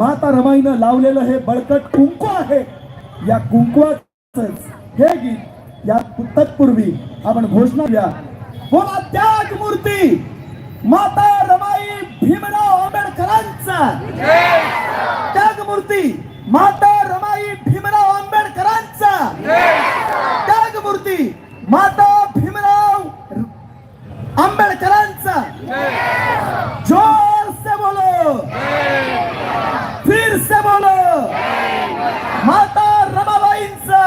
माता रमाईनं लावलेलं हे बळकट कुंकू आहे. या कुंकुवाच हे गीत या तत्पूर्वी आपण घोषणा द्या. बोला त्याग मूर्ती माता रमाई भीमराव आंबेडकरांचा. त्याग मूर्ती माता रमाई भीमराव आंबेडकरांचा. त्याग मूर्ती माता भीमराव आंबेडकरांचा. जोर से बोलो. फिर से बोलो। माता रमाबाईंचा।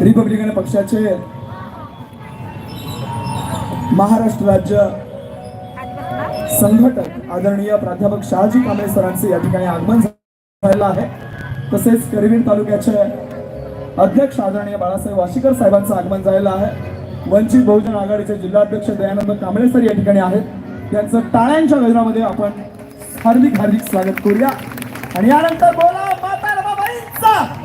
रिपब्लिकन पक्षाचे महाराष्ट्र राज्य संघटक आदरणीय प्राध्यापक शहाजी कांबळे सरांचे या ठिकाणी आगमन झालेलं आहे. तसेच करवीर तालुक्याचे अध्यक्ष आदरणीय बाळासाहेब वाशीकर साहेबांचं आगमन झालेलं आहे. वंचित बहुजन आघाडीचे जिल्हाध्यक्ष दयानंद कांबळे सर या ठिकाणी आहेत. त्यांचं टाळ्यांच्या गजरामध्ये आपण हार्दिक हार्दिक स्वागत करूया. आणि यानंतर बोला माता रमाबाईंचा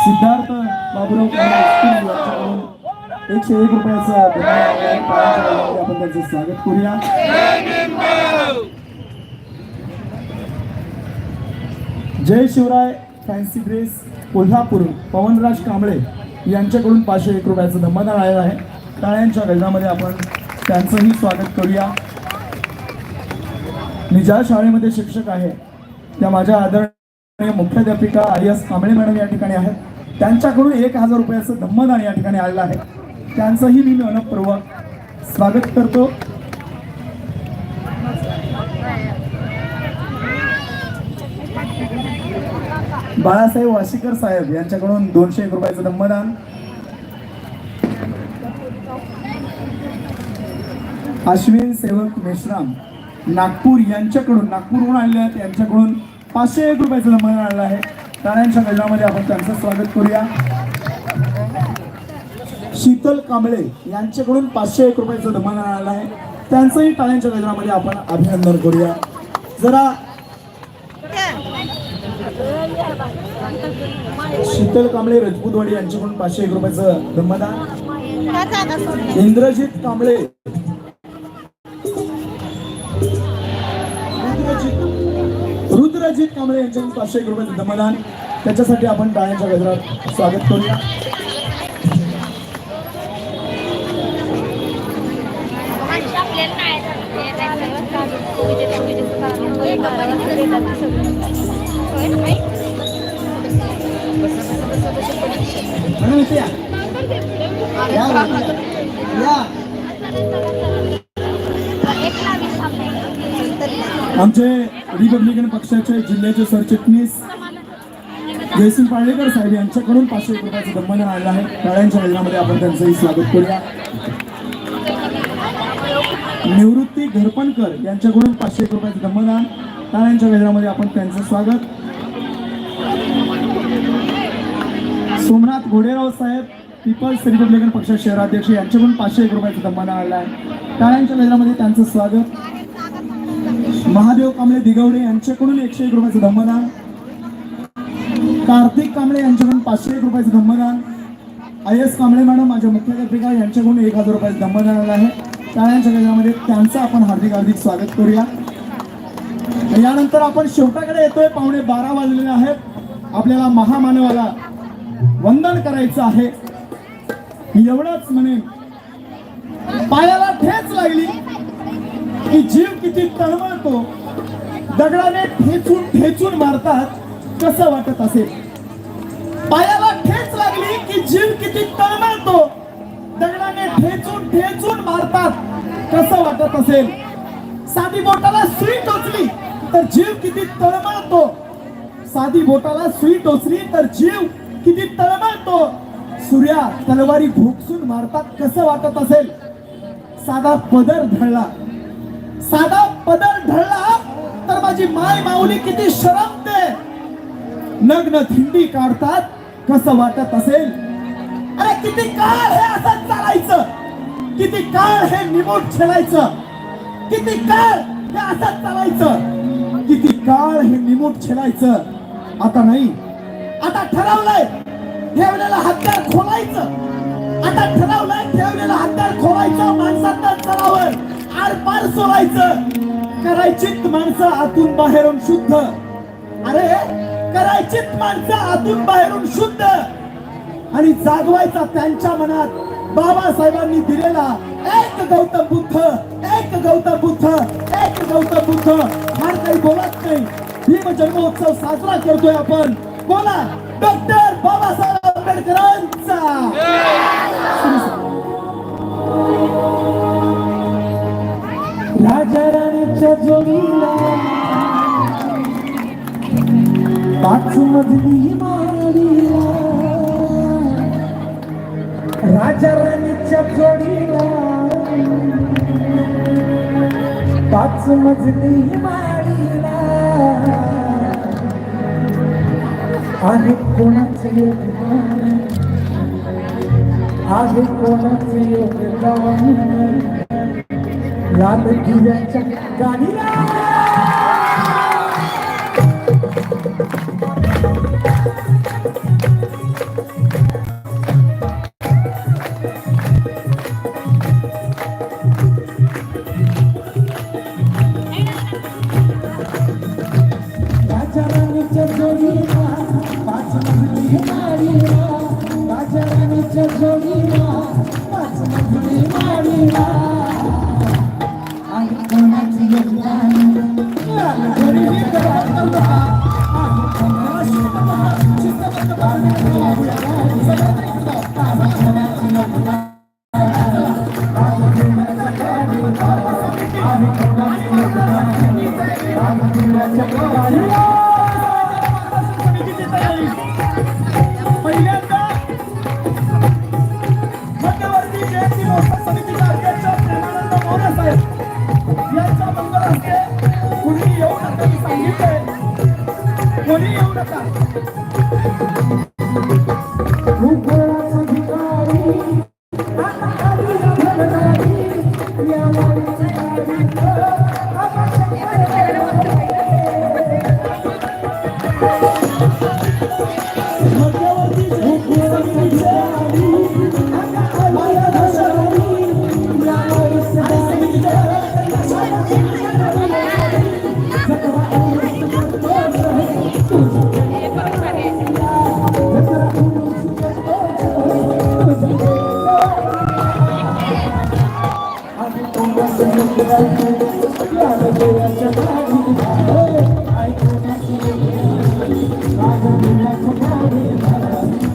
सिद्धार्थ बाबूराव एकशे एक रुपयाचा आपण स्वागत करूया. जय शिवराय फॅन्सी ड्रेस कोल्हापूर पवनराज कांबळे यांच्याकडून पाचशे एक रुपयाचं धम्मदान आलेलं आहे. टाळ्यांच्या गजरामध्ये आपण त्यांचंही स्वागत करूया. मी ज्या शाळेमध्ये शिक्षक आहे त्या माझ्या आदर मुख्याध्यापिका आय एस कांबळे मॅडम या ठिकाणी आहेत. त्यांच्याकडून एक हजार रुपयाचं धम्मदान या ठिकाणी आलेलं आहे. त्यांचंही मी मनपूर्वक स्वागत करतो. बाळासाहेब वाशीकर साहेब यांच्याकडून दोनशे एक रुपयाचं धम्मदान अश्विन सेवक मेश्राम नागपूर यांच्याकडून नागपूरहून आणले आहेत यांच्याकडून पाचशे एक रुपयाचं धम्मदान आणलं आहे. टाळ्यांच्या गजरामध्ये आपण त्यांचं स्वागत करूया. शीतल कांबळे यांच्याकडून पाचशे एक रुपयाचं धम्मदान आणलं आहे. त्यांचंही टाळ्यांच्या गजरामध्ये आपण अभिनंदन करूया. जरा शीतल कांबळे रजपूतवाडी यांच्याकडून पाचशे एक रुपयाचं धम्मदान इंद्रजित कांबळे अजित कांबळे यांच्या पाचशे एक रुपयाचं धम्मदान त्याच्यासाठी आपण टाळ्यांच्या गजरात स्वागत करूया. या. आमचे रिपब्लिकन पक्षाचे जिल्ह्याचे सरचिटणीस जयसिंग पाळेकर साहेब यांच्याकडून पाचशे एक रुपयाचं धम्मदान आणलं आहे. टाळ्यांच्या गजरामध्ये आपण त्यांचंही स्वागत करूया. निवृत्ती घरपणकर यांच्याकडून पाचशे एक रुपयाचं आण. टाळ्यांच्या वेळामध्ये आपण त्यांचं स्वागत. सोमनाथ घोडेराव साहेब पीपल्स रिपब्लिकन पक्ष शहराध्यक्ष यांच्याकडून पाचशे एक रुपयाचं धम्मदान आणलं आहे. टाळ्यांच्या वेळामध्ये त्यांचं स्वागत. महादेव कांबळे दिगवडे यांच्याकडून एकशे एक रुपयाचं धम्मदान कार्तिक कांबळे यांच्याकडून पाचशे एक रुपयाचं धम्मदान आय एस कांबळे मॅडम माझ्या मुख्याध्यापिका यांच्याकडून एक हजार रुपयाचं धम्मदान आलं आहे. टाळ्यांच्या गजामध्ये त्यांचं आपण हार्दिक हार्दिक स्वागत करूया. यानंतर आपण शेवटाकडे येतोय. पावणे बारा वाजलेले आहेत. आपल्याला महामानवाला वंदन करायचं आहे. एवढंच म्हणे पायाला ठेच लागली. की जीव किती तळमळतो दगडाने ठेचून ठेचून मारतात कसं वाटत असेल? पायाला ठेच लागली की जीव किती तळमळतो दगडाने ठेचून ठेचून मारतात कसं वाटत असेल? साधी बोटाला सुई टोचली तर जीव किती तळमळतो. साधी बोटाला सुई टोचली तर जीव किती तळमळतो. सूर्या तलवारी भोगसून मारतात कसं वाटत असेल? साधा पदर धळला साधा पदर ढळला तर माझी माय माऊली किती शरमते. नग्न थिंडी काढतात कसं वाटत असेल? अरे किती काळ हे असं चालायचं? किती काळ हे निमोट खेळायचं? किती काळ हे असंच चालायचं? किती काळ हे निमोट खेळायचं? आता नाही. आता ठरवलंय ठेवलेला हत्यार खोलायचं. आता ठरवलंय ठेवलेला हत्यार खोलायचं माणसांना चढावर आर पार सोडायचं. करायचीत माणसं आतून बाहेरून शुद्ध. अरे करायचीत माणसं आतून बाहेरून शुद्ध. आणि जागवायचा त्यांच्या मनात बाबासाहेबांनी दिलेला एक गौतम बुद्ध एक गौतम बुद्ध एक गौतम बुद्ध. फार काही बोलत नाही. भीम जन्मोत्सव साजरा करतोय आपण. बोला डॉक्टर बाबासाहेब आंबेडकरांचा. राजा राणीच्या जोडीला पाच मजली मारलीला राजा राणीच्या जोडीला पाच मजली मारीला. आहे कोणाचे योगदान? आहे कोणाचे योगदान? लाल किल्ल्याच्या गाडीला सांगितलंय. कोणी येऊ नका.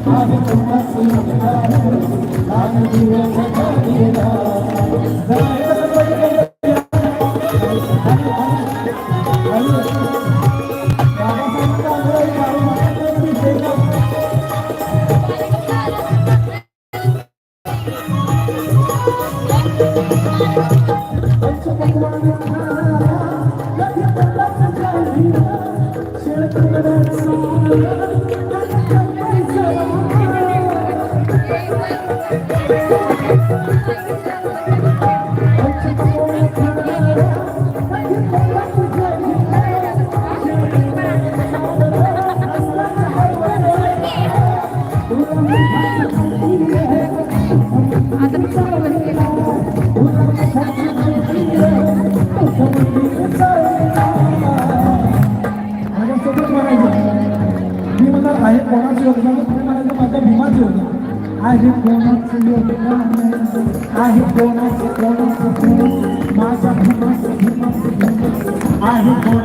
माझ्यासोबत आहे कोणाचं योगदान आहे कोणाचं कोणाचं कोणाचं माझ्या आहे कोणाचं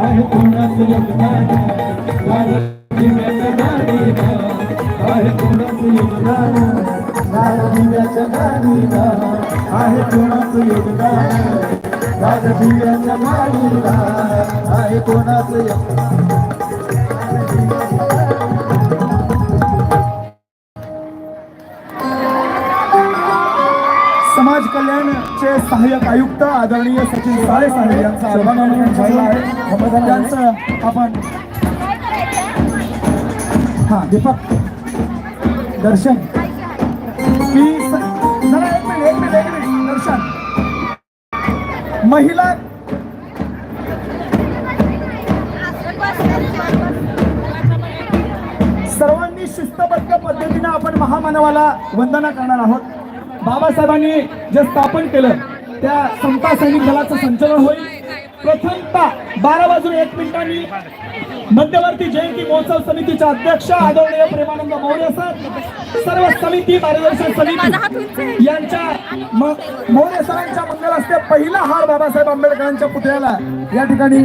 आहे कोणाचं योगदान? लाल दिव्याचं आहे कोणाचं योगदान दिव्याच्या गाडीला आहे कोणाचं योगदान दिव्याच्या गाडीला आहे कोणाचं योगदान? आदरणीय सचिन साळे साहेब यांचा अभिनंदन झाला आहे. त्यांचं आपण हा दीपक. दर्शन. मी जरा एक मिनिट एक मिनिट एक मिनिट. दर्शन. महिला सर्वांनी शिस्तबद्ध पद्धतीने आपण महामानवाला वंदना करणार आहोत. बाबासाहेबांनी जे स्थापन केलं त्या समता सैनिक दलाचं संचलन होईल. प्रथमतः बारा वाजून एक मिनिटांनी मध्यवर्ती जयंती महोत्सव समितीचे अध्यक्ष आदरणीय प्रेमानंद मौर्य सर सर्व समिती मार्गदर्शन समिती यांच्या मौर्य सरांच्या मंगल हस्ते पहिला हार बाबासाहेब आंबेडकरांच्या पुतळ्याला या ठिकाणी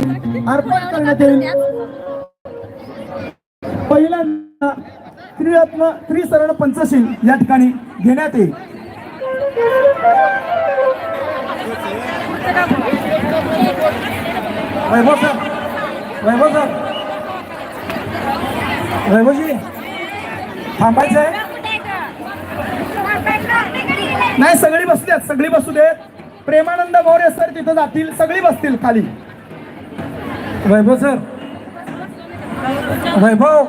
अर्पण करण्यात येईल. पहिल्यांदा त्रिरत्न त्रिसरण पंचशील या ठिकाणी घेण्यात येईल. वैभव सर वैभव सर वैभवजी थांबायचं आहे नाही सगळी बसल्यात सगळी बसू देत. प्रेमानंद मौर्य सर तिथं जातील सगळी बसतील खाली. वैभव सर. वैभव.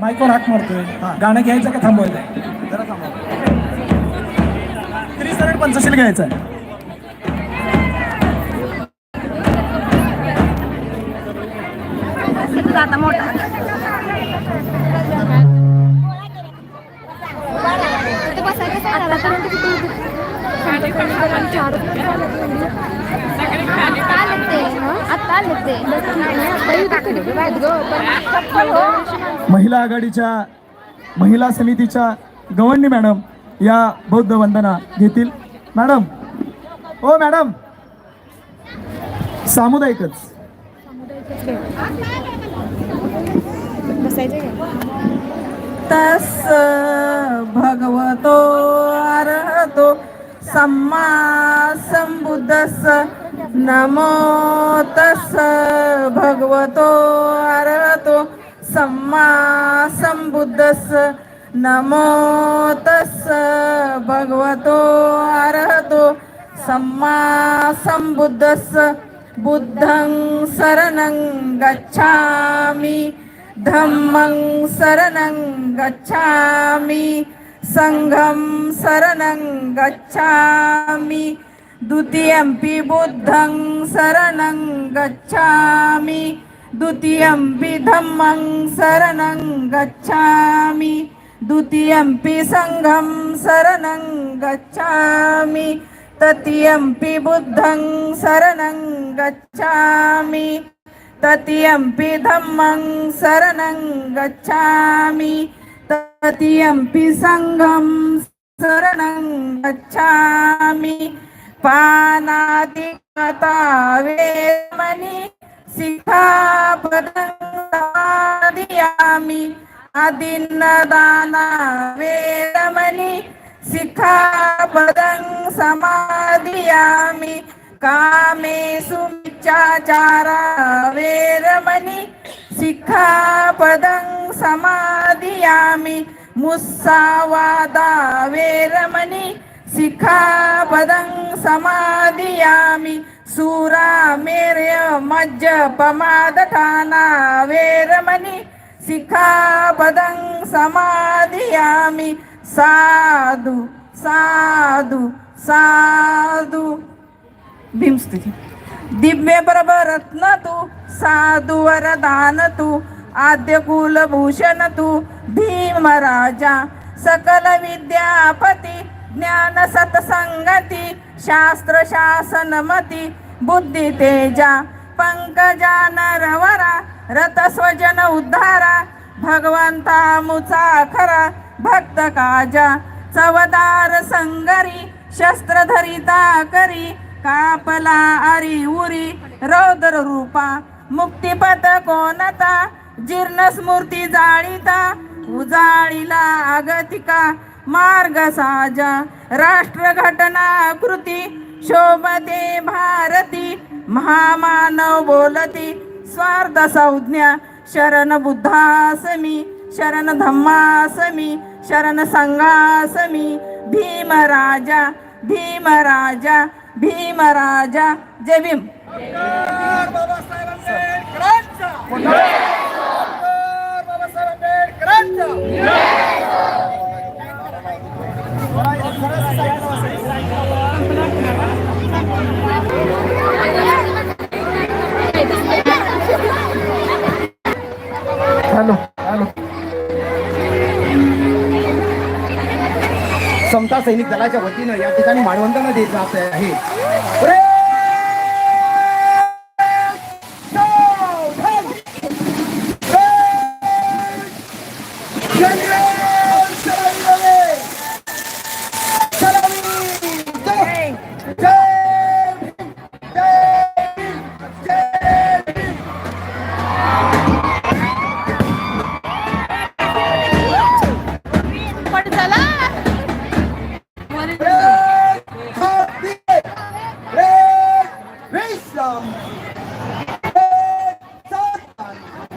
मायको हाक मारतोय. गाणं घ्यायचं का थांबवायचं? जरा थांबव. त्रिसरण पंचशील घ्यायचं आहे आता मोठा. महिला आघाडीच्या महिला समितीच्या गवंडी मॅडम या बौद्ध वंदना घेतील. मॅडम हो मॅडम सामुदायिकच. तस् भगवतो अरहतो सम्मा संबुद्धस्स नमो तस भगवतो अरहतो सम्मा संबुद्धस्स नमो तस भगवतो अरहतो सम्मा संबुद्धस्स बुद्धं शरणं गच्छामि। धम्मं शरणं गच्छामि। सङ्घं शरणं गच्छामि। द्वितीयम्पि बुद्धं शरणं गच्छामि। द्वितीयम्पि धम्मं शरणं गच्छामि। द्वितीयम्पि सङ्घं शरणं गच्छामि। तृतीयम्पि बुद्धं शरणं गच्छामि। तृतीयम्पि धम्मं शरणं गच्छामि। तृतीयम्पि सङ्घं शरणं गच्छामि। पानादिमता वेमनि शिखापदं समादयामि अदिन्नदाना वेरमणि शिखापदं समादयामि कामेषु मिच्छ वाचाचारा वेरमणि सिक्खापदं समादियामि मुस्सावादा वेरमणि सिक्खापदं समाधियामि सुरा मेर्य मज्जपमादठाना वेरमणि सिक्खापदं समाधियामि साधु साधु साधु। भीमस्तुती दिव्य रत्न तू साधू वरदान तू आद्य कुलभूषण तू भीमराजा सकल विद्यापती ज्ञान सतसंगती शास्त्र शासन मती बुद्धी तेजा पंकजा नरवरा रथ स्वजन उद्धारा भगवंता मुचा खरा भक्त काजा चवदार संगरी शस्त्र धरिता करी कापला अरी उरी रौद्र रूपा मुक्तिपथ कोणता? जीर्ण स्मृती जाळीता उजाळीला आगतिका मार्ग साजा राष्ट्र घटना कृती शोभते भारती महामानव बोलती स्वार्थ संज्ञा शरण बुद्धासमी शरण धम्मासमी शरण संघासमी भीमराजा भीमराजा भीमराजा जय भीम हॅलो समता सैनिक दलाच्या वतीनं या ठिकाणी मानवंदना देत जात आहे.